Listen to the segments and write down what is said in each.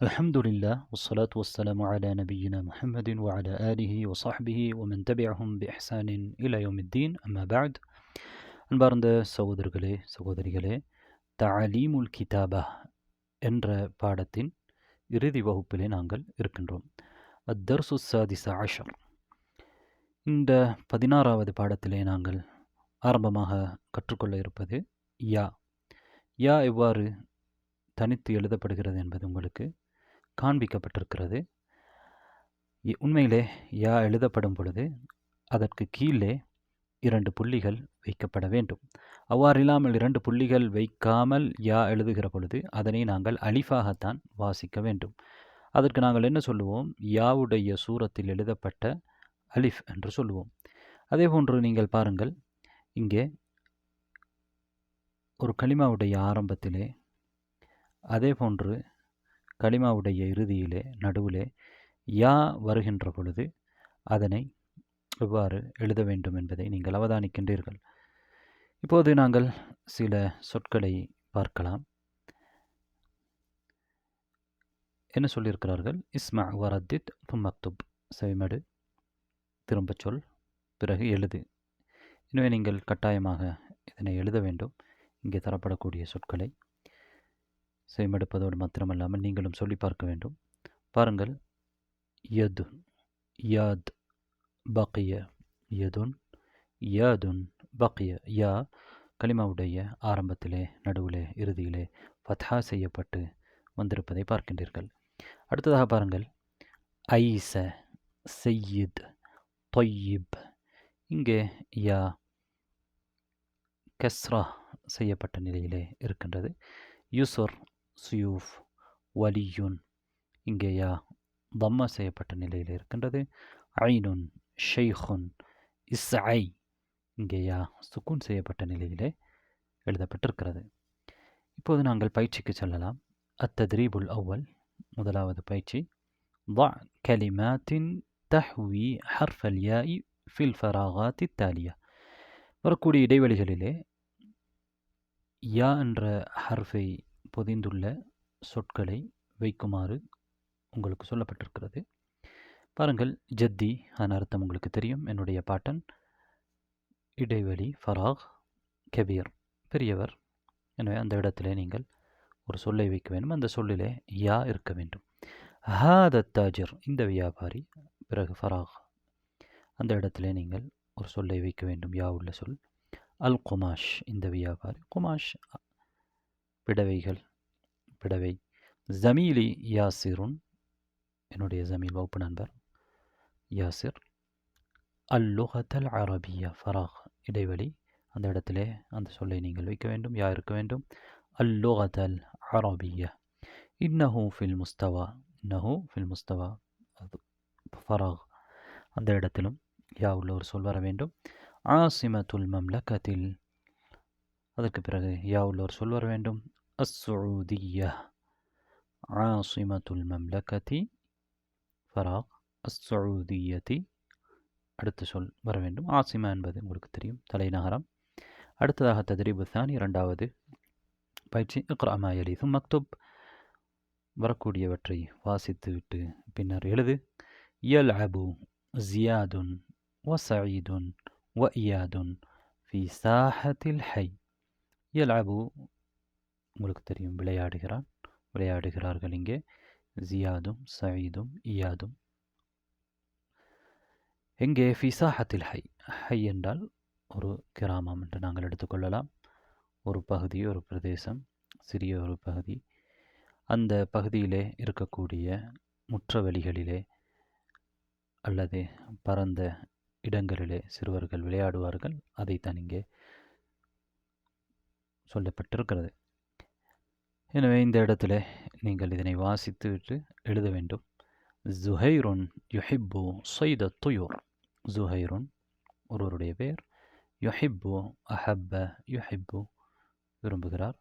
Alhamdulillah, wassalatu wassalamu ala nabiyyina Muhammadin wa ala alihi wa sahbihi wa man tabi'ahum bi ihsanin ila yawmiddin. Amma ba'd. அன்பார்ந்த சகோதரர்களே சகோதரிகளே தலீமுல் கிதாபா என்ற பாடத்தின் இறுதி வகுப்பிலே நாங்கள் இருக்கின்றோம். அத்தர்சு சாதிச ஆஷர் இந்த பதினாறாவது பாடத்திலே நாங்கள் ஆரம்பமாக கற்றுக்கொள்ள இருப்பது யா. யா எவ்வாறு தனித்து எழுதப்படுகிறது என்பது உங்களுக்கு காண்பிக்கப்பட்டிருக்கிறது. உண்மையிலே யா எழுதப்படும் பொழுது அதற்கு கீழே இரண்டு புள்ளிகள் வைக்கப்பட வேண்டும். அவ்வாறில்லாமல் இரண்டு புள்ளிகள் வைக்காமல் யா எழுதுகிற பொழுது அதனை நாங்கள் அலிஃபாகத்தான் வாசிக்க வேண்டும். அதற்கு நாங்கள் என்ன சொல்லுவோம்? யாவுடைய சூரத்தில் எழுதப்பட்ட அலிஃப் என்று சொல்லுவோம். அதே போன்று நீங்கள் பாருங்கள் இங்கே ஒரு களிமாவுடைய ஆரம்பத்திலே அதே போன்று கலிமாவுடைய இறுதியிலே நடுவிலே யா வருகின்ற பொழுது அதனை எவ்வாறு எழுத வேண்டும் என்பதை நீங்கள் அவதானிக்கின்றீர்கள். இப்போது நாங்கள் சில சொற்களை பார்க்கலாம். என்ன சொல்லியிருக்கிறார்கள்? இஸ்மா வரத்தித் மக்துப் செவிமடு. திரும்பச் சொல். பிறகு எழுது. எனவே நீங்கள் கட்டாயமாக இதனை எழுத வேண்டும். இங்கே தரப்படக்கூடிய சொற்களை செய்மெடுப்பதோடு மாத்திரமல்லாமல் நீங்களும் சொல்லி பார்க்க வேண்டும். பாருங்கள். யது. யாத். பக்கிய யதுன். யாதுன். பக்கிய யா. கலிமாவுடைய ஆரம்பத்திலே நடுவிலே இறுதியிலே ஃபத்ஹா செய்யப்பட்டு வந்திருப்பதை பார்க்கின்றீர்கள். அடுத்ததாக பாருங்கள். ஐச. செய்யித் தொய்யிப். இங்கே யா. கஸ்ரா செய்யப்பட்ட நிலையிலே இருக்கின்றது. யூசுர் சுயூஃப் வலியுன் இங்கே யா தம்மா செய்யப்பட்ட நிலையில் இருக்கின்றது ஐனுன் ஷெய்ஹுன் இஸ்ஐ இங்கே யா சுக்குன் செய்யப்பட்ட நிலையிலே எழுதப்பட்டிருக்கிறது இப்போது நாங்கள் பயிற்சிக்கு செல்லலாம் அத்தத்ரீபுல் அவ்வல் முதலாவது பயிற்சி ضع كلمات تحوي حرف الياء في الفراغات التالية வரக்கூடிய இடைவெளிகளிலே யா என்ற ஹர்ஃபை பொதிந்துள்ள சொற்களை வைக்குமாறு உங்களுக்கு சொல்லப்பட்டிருக்கிறது. பாருங்கள் ஜத்தி அதன் அர்த்தம் உங்களுக்கு தெரியும். என்னுடைய பாட்டன் இடைவெளி ஃபராக் கபீர். பெரியவர். எனவே அந்த இடத்திலே நீங்கள் ஒரு சொல்லை வைக்க வேண்டும். அந்த சொல்லிலே யா இருக்க வேண்டும். ஹாத தாஜிர் இந்த வியாபாரி. பிறகு ஃபராக். அந்த இடத்திலே நீங்கள் ஒரு சொல்லை வைக்க வேண்டும். யா உள்ள சொல். அல் குமாஷ் இந்த வியாபாரி. குமாஷ் பிடவைகள் பிடவை. ஜமீலி யாசிருன் என்னுடைய ஜமீல் வகுப்பு நண்பர் யாசிர். அல் லுகத்தல் அரபியா ஃபராக் இடைவெளி. அந்த இடத்திலே அந்த சொல்லை நீங்கள் வைக்க வேண்டும் யா இருக்க வேண்டும்? அல் லுகத்தல் அரபியா. இன்னஹு ஃபில் முஸ்தவா இன்னஹு ஃபில் முஸ்தவா. அது ஃபராக். அந்த இடத்திலும் யா உள்ள ஒரு சொல் வர வேண்டும். ஆசிமத்துல் மம்லக்கத்தில் அதற்கு பிறகு யா உள்ள ஒரு சொல் வர வேண்டும். அஸ்ஸூதியா ஆசிமத்துல் மம்லக்கத்தி ஃபராக் அஸ்ஸூதியத்தி அடுத்த சொல் வர வேண்டும் ஆசிமா என்பது உங்களுக்கு தெரியும் தலைநகரம் அடுத்ததாக தத்ரீபு தானி இரண்டாவது பயிற்சி இக்ராமா எலி மக்துப் வரக்கூடியவற்றை வாசித்துவிட்டு பின்னர் எழுது இயல் அபு ஜியாதுன் وسعيد وإياد في ساحة الحي يلعب உங்களுக்கு தெரியும். விளையாடுகிறான். விளையாடுகிறார்கள் இங்கே. ஜியாதும் சயீதும் இயாதும். எங்கே ஃபிசாஹத்தில் ஹை. ஹை என்றால் ஒரு கிராமம் என்று நாங்கள் எடுத்துக்கொள்ளலாம். ஒரு பகுதி ஒரு பிரதேசம் சிறிய ஒரு பகுதி. அந்த பகுதியிலே இருக்கக்கூடிய முற்றவெளிகளிலே அல்லது பரந்த இடங்களிலே சிறுவர்கள் விளையாடுவார்கள். அதைத்தான் இங்கே சொல்லப்பட்டிருக்கிறது. எனவே இந்த இடத்துல நீங்கள் இதனை வாசித்துவிட்டு எழுத வேண்டும் ஜுஹைருன் யுஹிப்பு சைத துயூர் ஜுஹைருன் ஒருவருடைய பெயர் யுஹிப்பு அஹப்ப யுஹிப்பு விரும்புகிறார்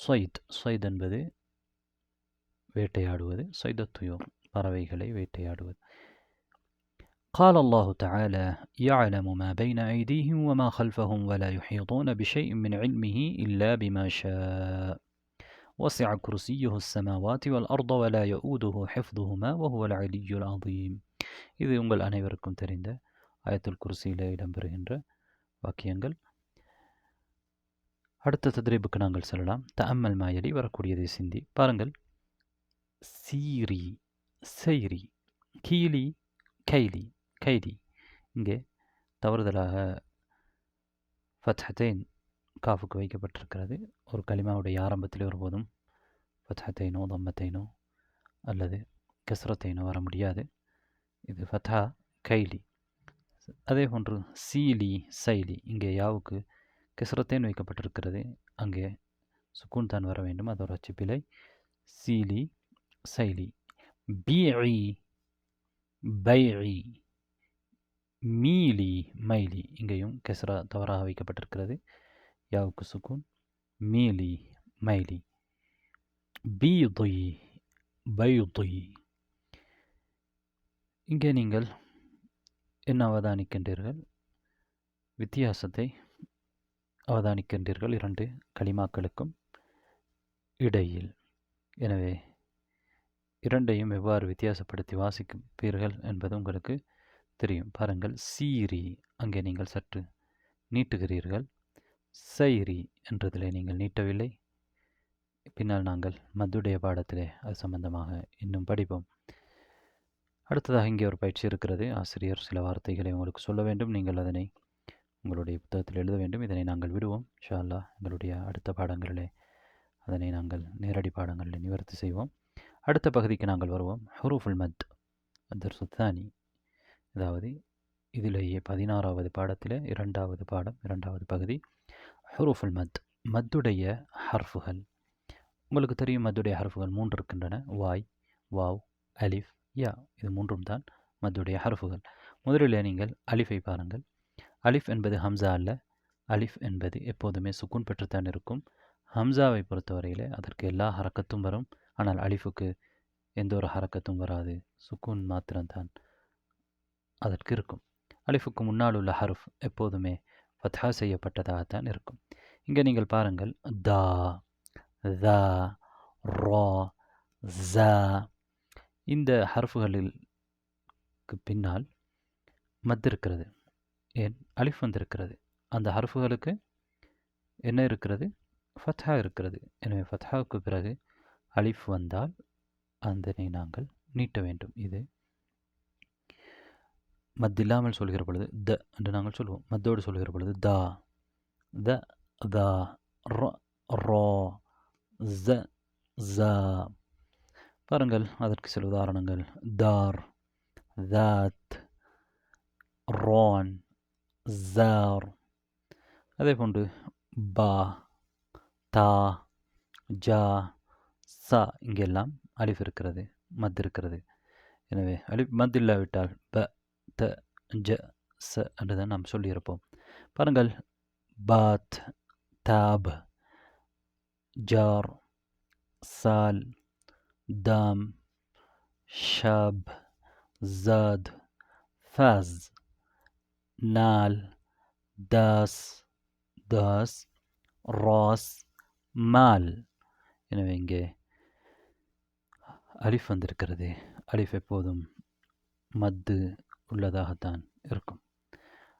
சைத் சைத் என்பது வேட்டையாடுவது சைத துயூர் பறவைகளை வேட்டையாடுவது قال الله تعالى يعلم ما بين أيديهم وما خلفهم ولا يحيطون بشيء من علمه إلا بما شاء وسع كرسيه السماوات والأرض ولا يؤوده حفظهما وهو العلي العظيم இது உங்கள் அனைவருக்கும் தெரிந்த ஆயத்துல் குர்சியில் இடம்பெறுகின்ற வாக்கியங்கள் அடுத்த தத்ரீபுக்கு நாங்கள் செல்லலாம் தஅம்மல் மாயலி வரக்கூடியதை சிந்தி பாருங்கள் சீரி செய்ரி கீலி கைலி கைலி இங்கே தவறுதலாக ஃபத்ஹத்தைன் காஃபுக்கு வைக்கப்பட்டிருக்கிறது. ஒரு கலிமாவுடைய ஆரம்பத்தில் ஒருபோதும் ஃபத்ஹத்தைனோ தம்மத்தைனோ அல்லது கெஸ்ரத்தைனோ வர முடியாது. இது ஃபத்ஹா கைலி. அதே போன்று சீலி சைலி. இங்கே யாவுக்கு கெசரத்தேன் வைக்கப்பட்டிருக்கிறது. அங்கே சுக்கூன் தான் வர வேண்டும். அதோட ஒரு அச்சுப்பிழை. சீலி சைலி. பிஐ பைஇ மீலி மைலி. இங்கேயும் கெசரா தவறாக வைக்கப்பட்டிருக்கிறது. யாவுக்கு சுக்கூன் மீலி மைலி பீதி பைதி இங்கே நீங்கள் என்ன அவதானிக்கின்றீர்கள் வித்தியாசத்தை அவதானிக்கின்றீர்கள் இரண்டு களிமாக்களுக்கும் இடையில். எனவே இரண்டையும் எவ்வாறு வித்தியாசப்படுத்தி வாசிப்பீர்கள் என்பது உங்களுக்கு தெரியும். பாருங்கள் சீரி அங்கே நீங்கள் சற்று நீட்டுகிறீர்கள். சைரி என்றதிலே நீங்கள் நீட்டவில்லை. பின்னால் நாங்கள் மதுடைய பாடத்திலே அது சம்பந்தமாக இன்னும் படிப்போம். அடுத்ததாக இங்கே ஒரு பயிற்சி இருக்கிறது. ஆசிரியர் சில வார்த்தைகளை உங்களுக்கு சொல்ல வேண்டும். நீங்கள் அதனை உங்களுடைய புத்தகத்தில் எழுத வேண்டும். இதனை நாங்கள் விடுவோம். ஷால்லா எங்களுடைய அடுத்த பாடங்களிலே அதனை நாங்கள் நேரடி பாடங்களில் நிவர்த்தி செய்வோம். அடுத்த பகுதிக்கு நாங்கள் வருவோம். ஹுரூஃபுல் மத் அதர் சுத்தானி அதாவது இதிலேயே பதினாறாவது பாடத்தில் இரண்டாவது பாடம் இரண்டாவது பகுதி ஹுரூஃபுல் மத் மத்துடைய ஹர்ஃபுகள். உங்களுக்கு தெரியும் மத்துடைய ஹர்ஃபுகள் மூன்று இருக்கின்றன. வாய் வாவ் அலிஃப் யா. இது மூன்றும் தான் மத்துடைய ஹர்ஃபுகள். முதலில் நீங்கள் அலிஃபை பாருங்கள். அலிஃப் என்பது ஹம்சா அல்ல. அலிஃப் என்பது எப்போதுமே சுக்குன் பெற்றுத்தான் இருக்கும். ஹம்சாவை பொறுத்தவரையில் அதற்கு எல்லா ஹரக்கத்தும் வரும். ஆனால் அலிஃபுக்கு எந்த ஒரு ஹரக்கத்தும் வராது. சுக்குன் மாத்திரம்தான் அதற்கு இருக்கும். அலிஃபுக்கு முன்னால் உள்ள ஹருஃப் எப்போதுமே ஃபத்ஹா செய்யப்பட்டதாகத்தான் இருக்கும். இங்கே நீங்கள் பாருங்கள். தா த ரா ஸ இந்த ஹர்ஃபுகளில் பின்னால் மத் இருக்கிறது. ஏன்? அலிஃப் வந்திருக்கிறது. அந்த ஹர்ஃபுகளுக்கு என்ன இருக்கிறது? ஃபத்ஹா இருக்கிறது. எனவே ஃபத்ஹாவுக்கு பிறகு அலிஃப் வந்தால் அதனை நாங்கள் நீட்ட வேண்டும். இது மத் இல்லாமல் சொல்கிற பொழுது த என்று நாங்கள் சொல்வோம். மத்தோடு சொல்கிற பொழுது தா. த தா ரோ ஜ ஸ பாருங்கள் அதற்கு சில உதாரணங்கள். தார் தாத் ரோன் ஜார் அதே போன்று பா தா ஜா சா. இங்கெல்லாம் அலிஃப் இருக்கிறது மத் இருக்கிறது. எனவே அலிஃப் மத் இல்லாவிட்டால் ப த ஜ ச என்றதை நாம் சொல்லியிருப்போம். பாருங்கள். பாத் தாப் ஜார் சால் தாம் ஷாப் ஜாத் ஃபாஸ் நால் தாஸ் தாஸ் ராஸ் மால். எனவே இங்கே அலிஃப் வந்திருக்கிறது. அலிஃப் எப்போதும் மத்து உள்ளதாகத்தான் இருக்கும்.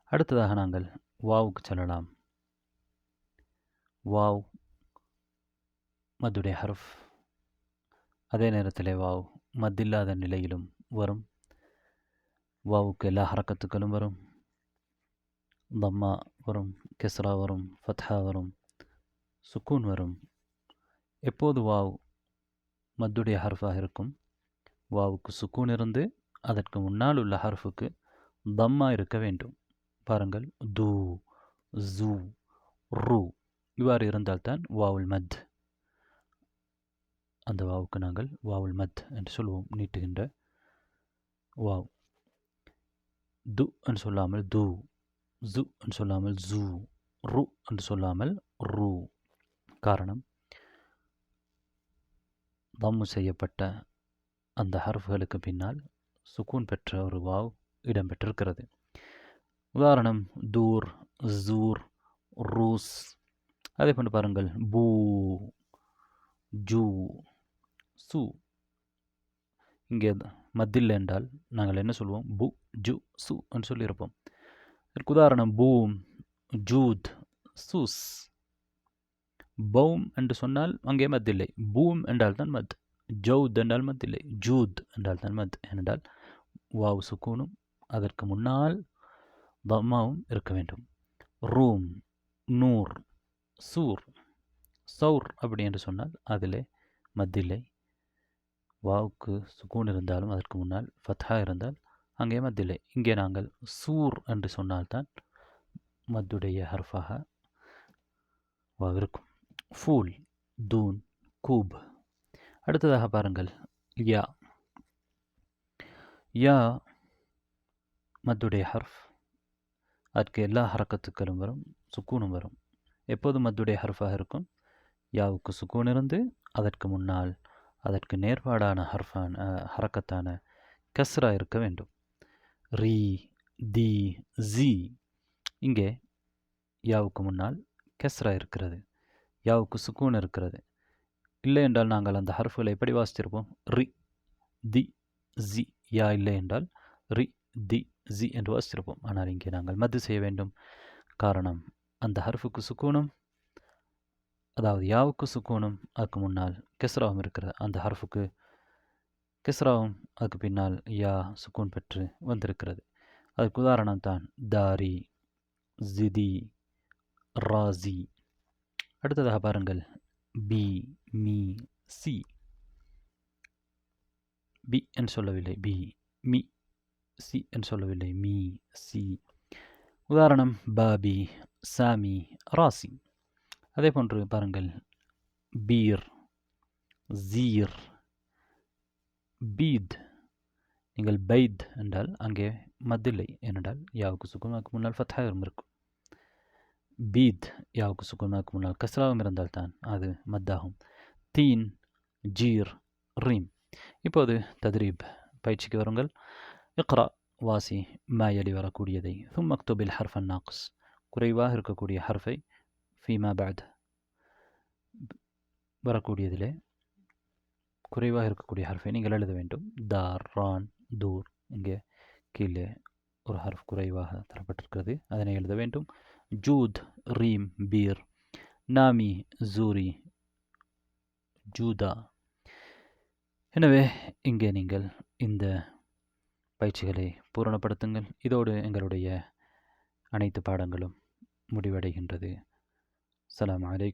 அடுத்ததாக நாங்கள் வாவுக்கு செல்லலாம். வாவ் மதுடைய ஹர்ஃப். அதே நேரத்தில் வாவ் மத்தில்லாத நிலையிலும் வரும். வாவுக்கு எல்லா ஹரக்கத்துக்களும் வரும். தம்மா வரும் கெஸ்ரா வரும் ஃபத்ஹா வரும் சுக்கூன் வரும். எப்போது வாவ் மத்துடைய ஹர்ஃபாக இருக்கும்? வாவுக்கு சுக்கூன் இருந்து அதற்கு முன்னால் உள்ள ஹர்ஃபுக்கு தம்மா இருக்க வேண்டும். பாருங்கள். தூ ஜூ ரு. இவ்வாறு இருந்தால்தான் வாவுல் மத். அந்த வாவுக்கு நாங்கள் வாவுல் மத் என்று சொல்வோம். நீட்டுகின்ற வாவ். து என்று சொல்லாமல் து ஜு என்று சொல்லாமல் ஜூ ரு என்று சொல்லாமல் ரு. காரணம் தம்மு செய்யப்பட்ட அந்த ஹர்ஃப்களுக்கு பின்னால் சுக்கூன் பெற்ற ஒரு வாவ் இடம்பெற்றிருக்கிறது. உதாரணம் தூர் ஜூர் ரூஸ். அதே போன்று பாருங்கள் பூ ஜூ சு. இங்கே மத்தியில் என்றால் நாங்கள் என்ன சொல்வோம்? பு ஜு சு என்று சொல்லியிருப்போம். இதற்கு உதாரணம் பூம் ஜூத் சூஸ். பௌம் என்று சொன்னால் அங்கே மத் பூம் என்றால் தான் மத் ஜவுத் என்றால் மத் இல்லை ஜூத் என்றால் தான் மத் என்றால் வாவ் சுக்கூனும் அதற்கு முன்னால் தம்மாவும் இருக்க வேண்டும். ரூம் நூர் சூர் சௌர் அப்படி என்று சொன்னால் அதிலே மத்தியிலே வாவுக்கு சுக்கூன் இருந்தாலும் அதற்கு முன்னால் ஃபத்ஹா இருந்தால் அங்கே மத்தியிலே. இங்கே நாங்கள் சூர் என்று சொன்னால்தான் மத்துடைய ஹர்ஃபாக வாவ் இருக்கும். ஃபூல் தூன் கூப். அடுத்ததாக பாருங்கள் யா. யா மத்துடைய ஹர்ஃப். அதற்கு எல்லா ஹரக்கத்துக்களும் வரும் சுக்கூனும் வரும். எப்போது மத்துடைய ஹர்ஃபாக இருக்கும்? யாவுக்கு சுக்கூன் இருந்து அதற்கு முன்னால் அதற்கு நேர்பாடான ஹர்ஃபான ஹரக்கத்தான கஸ்ரா இருக்க வேண்டும். ரீ தி ஜி. இங்கே யாவுக்கு முன்னால் கெஸ்ரா இருக்கிறது யாவுக்கு சுக்கூன் இருக்கிறது. இல்லை என்றால் நாங்கள் அந்த ஹர்ஃபுகளை எப்படி வாசித்திருப்போம்? ரி தி ஜி. யா இல்லை என்றால் ரி தி ஜி என்று வாசித்திருப்போம். ஆனால் இங்கே நாங்கள் மத்து செய்ய வேண்டும். காரணம் அந்த ஹர்ஃபுக்கு சுக்கூனும் அதாவது யாவுக்கு சுக்கூனும் அதுக்கு முன்னால் கெஸ்ராவும் இருக்கிறது. அந்த ஹர்ஃபுக்கு கெஸ்ராவும் அதுக்கு பின்னால் யா சுக்கூன் பெற்று வந்திருக்கிறது. அதுக்கு உதாரணம் தான் தாரி ஜிதி ராசி. அடுத்ததாக பாருங்கள் பி மீ சி. பி என்று சொல்லவில்லை. பி மி சி என்று சொல்லவில்லை. மீ சி உதாரணம் பாபி சாமி ராசி அதே போன்று பாருங்கள். பீர் ஜீர் பீத் நீங்கள் பைத் என்றால் அங்கே மத்தில்லை ஏனென்றால் யாவுக்கு சுக்குமாக்கு முன்னால் ஃபத்தாகவும் இருக்கும். பீத் யாவுக்கு சுக்குமாக்கு முன்னால் கஸ்ராவும் இருந்தால் தான் அது மத்தாகும். தீன் ஜீர் ரீம் இப்போது தத்ரீப் பயிற்சிக்கு வருங்கள். இக்ரா வாசி மாயலி வரக்கூடியதை. தும் மக்துபில் ஹர்ஃபன் நாக்ஸ் குறைவாக இருக்கக்கூடிய ஹர்ஃபை ஃபீமா பேத் வரக்கூடியதிலே குறைவாக இருக்கக்கூடிய ஹர்ஃபை நீங்கள் எழுத வேண்டும். தார் ரான் தூர் இங்கே கீழே ஒரு ஹர்ஃப் குறைவாக தரப்பட்டிருக்கிறது. அதனை எழுத வேண்டும். ஜூத் ரீம் பீர். நாமி jury Judah. எனவே இங்கே நீங்கள் இந்த பயிற்சிகளை பூரணப்படுத்துங்கள். இதோடு எங்களுடைய அனைத்து பாடங்களும் முடிவடைகின்றது. சலாம் அலைக்கும்.